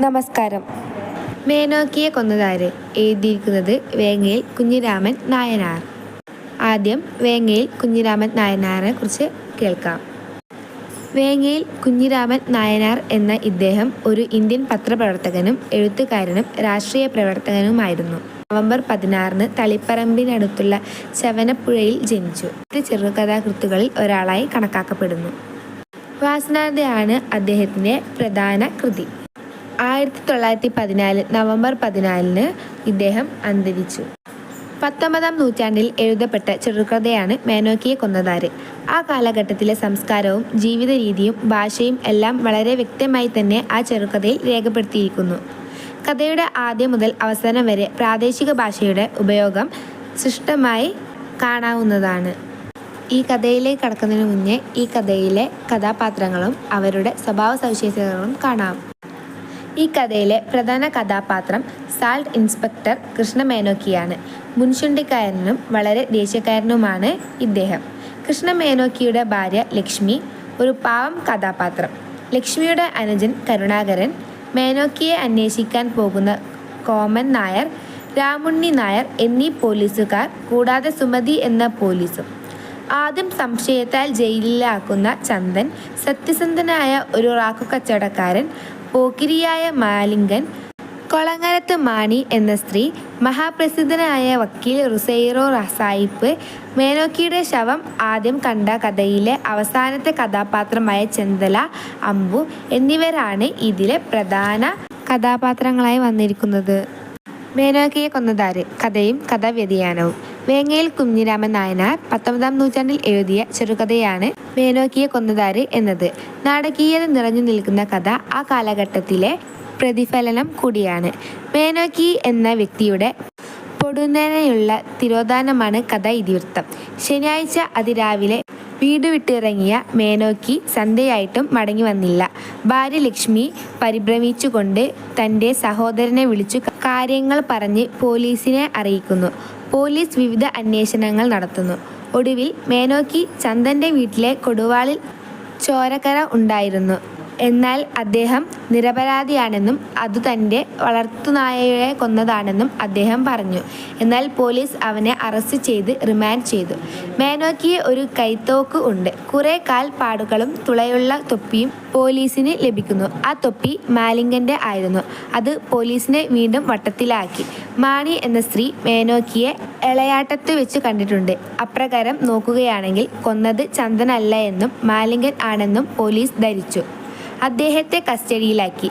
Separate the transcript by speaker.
Speaker 1: നമസ്കാരം. മേനോക്കിയെ കൊന്നതാര് എഴുതിയിരിക്കുന്നത് വേങ്ങയിൽ കുഞ്ഞിരാമൻ നായനാർ. ആദ്യം വേങ്ങയിൽ കുഞ്ഞിരാമൻ നായനാറിനെ കുറിച്ച് കേൾക്കാം. വേങ്ങയിൽ കുഞ്ഞിരാമൻ നായനാർ എന്ന ഇദ്ദേഹം ഒരു ഇന്ത്യൻ പത്രപ്രവർത്തകനും എഴുത്തുകാരനും രാഷ്ട്രീയ പ്രവർത്തകനുമായിരുന്നു. നവംബർ പതിനാറിന് തളിപ്പറമ്പിനടുത്തുള്ള ചവനപ്പുഴയിൽ ജനിച്ചു. ഇത് ചെറുകഥാകൃത്തുകളിൽ ഒരാളായി കണക്കാക്കപ്പെടുന്നു. വാസനാഥയാണ് അദ്ദേഹത്തിന്റെ പ്രധാന കൃതി. ആയിരത്തി തൊള്ളായിരത്തി പതിനാല് നവംബർ പതിനാലിന് ഇദ്ദേഹം അന്തരിച്ചു. പത്തൊമ്പതാം നൂറ്റാണ്ടിൽ എഴുതപ്പെട്ട ചെറുകഥയാണ് മേനോക്കിയെ കൊന്നതാര്. ആ കാലഘട്ടത്തിലെ സംസ്കാരവും ജീവിത രീതിയും ഭാഷയും എല്ലാം വളരെ വ്യക്തമായി തന്നെ ആ ചെറുകഥയിൽ രേഖപ്പെടുത്തിയിരിക്കുന്നു. കഥയുടെ ആദ്യം മുതൽ അവസാനം വരെ പ്രാദേശിക ഭാഷയുടെ ഉപയോഗം സൃഷ്ടമായി കാണാവുന്നതാണ്. ഈ കഥയിലേക്ക് കടക്കുന്നതിന് മുന്നേ ഈ കഥയിലെ കഥാപാത്രങ്ങളും അവരുടെ സ്വഭാവ സവിശേഷതകളും കാണാം. ഈ കഥയിലെ പ്രധാന കഥാപാത്രം സാൾട്ട് ഇൻസ്പെക്ടർ കൃഷ്ണമേനോക്കിയാണ്. മുൻചുണ്ടിക്കാരനും വളരെ ദേഷ്യക്കാരനുമാണ് ഇദ്ദേഹം. കൃഷ്ണമേനോക്കിയുടെ ഭാര്യ ലക്ഷ്മി ഒരു പാവം കഥാപാത്രം. ലക്ഷ്മിയുടെ അനുജൻ കരുണാകരൻ മേനോക്കിയെ അന്വേഷിക്കാൻ പോകുന്ന കോമൻ നായർ രാമുണ്ണി നായർ എന്നീ പോലീസുകാർ കൂടാതെ സുമതി എന്ന പോലീസും. ആദ്യം സംശയത്താൽ ജയിലിലാക്കുന്ന ചന്ദൻ സത്യസന്ധനായ ഒരു റാക്കു കച്ചവടക്കാരൻ പോക്കിരിയായ മാലിംഗൻ കൊളങ്ങരത്ത് മാണി എന്ന സ്ത്രീ മഹാപ്രസിദ്ധനായ വക്കീൽ റുസൈറോ റസായിപ്പ് മേനോക്കിയുടെ ശവം ആദ്യം കണ്ട കഥയിലെ അവസാനത്തെ കഥാപാത്രമായ ചെന്തല അമ്പു എന്നിവരാണ് ഇതിലെ പ്രധാന കഥാപാത്രങ്ങളായി വന്നിരിക്കുന്നത്. മേനോക്കിയെ കൊന്നതാര്? കഥയും കഥാവ്യതിയാനവും. വേങ്ങയിൽ കുഞ്ഞിരാമൻ നായനാർ പത്തൊമ്പതാം നൂറ്റാണ്ടിൽ എഴുതിയ ചെറുകഥയാണ് മേനോക്കിയെ കൊന്നതാര് എന്നത്. നാടകീയത നിറഞ്ഞു നിൽക്കുന്ന കഥ ആ കാലഘട്ടത്തിലെ പ്രതിഫലനം കൂടിയാണ്. മേനോക്കി എന്ന വ്യക്തിയുടെ പൊടുന്നനെയുള്ള തിരോധാനമാണ് കഥ ഇതിവൃത്തം. ശനിയാഴ്ച അതിരാവിലെ വീട് വിട്ടിറങ്ങിയ മേനോക്കി സന്ധ്യയായിട്ടും മടങ്ങി വന്നില്ല. ഭാര്യ ലക്ഷ്മി പരിഭ്രമിച്ചുകൊണ്ട് തന്റെ സഹോദരനെ വിളിച്ചു കാര്യങ്ങൾ പറഞ്ഞ് പോലീസിനെ അറിയിക്കുന്നു. പോലീസ് വിവിധ അന്വേഷണങ്ങൾ നടത്തുന്നു. ഒടുവിൽ മേനോക്കി ചന്ദന്റെ വീട്ടിലെ കൊടുവാളിൽ ചോരക്കര ഉണ്ടായിരുന്നു. എന്നാൽ അദ്ദേഹം നിരപരാധിയാണെന്നും അത് തന്റെ വളർത്തുനായയെ കൊന്നതാണെന്നും അദ്ദേഹം പറഞ്ഞു. എന്നാൽ പോലീസ് അവനെ അറസ്റ്റ് ചെയ്ത് റിമാൻഡ് ചെയ്തു. മേനോക്കിയെ ഒരു കൈത്തോക്ക് ഉണ്ട്. കുറേ കാൽ പാടുകളും തുളയുള്ള തൊപ്പിയും പോലീസിന് ലഭിക്കുന്നു. ആ തൊപ്പി മാലിംഗന്റെ ആയിരുന്നു. അത് പോലീസിനെ വീണ്ടും വട്ടത്തിലാക്കി. മാണി എന്ന സ്ത്രീ മേനോക്കിയെ ഇളയാട്ടത്ത് വെച്ച് കണ്ടിട്ടുണ്ട്. അപ്രകാരം നോക്കുകയാണെങ്കിൽ കൊന്നത് ചന്ദനല്ല എന്നും മാലിംഗൻ ആണെന്നും പോലീസ് ധരിച്ചു. അദ്ദേഹത്തെ കസ്റ്റഡിയിലാക്കി.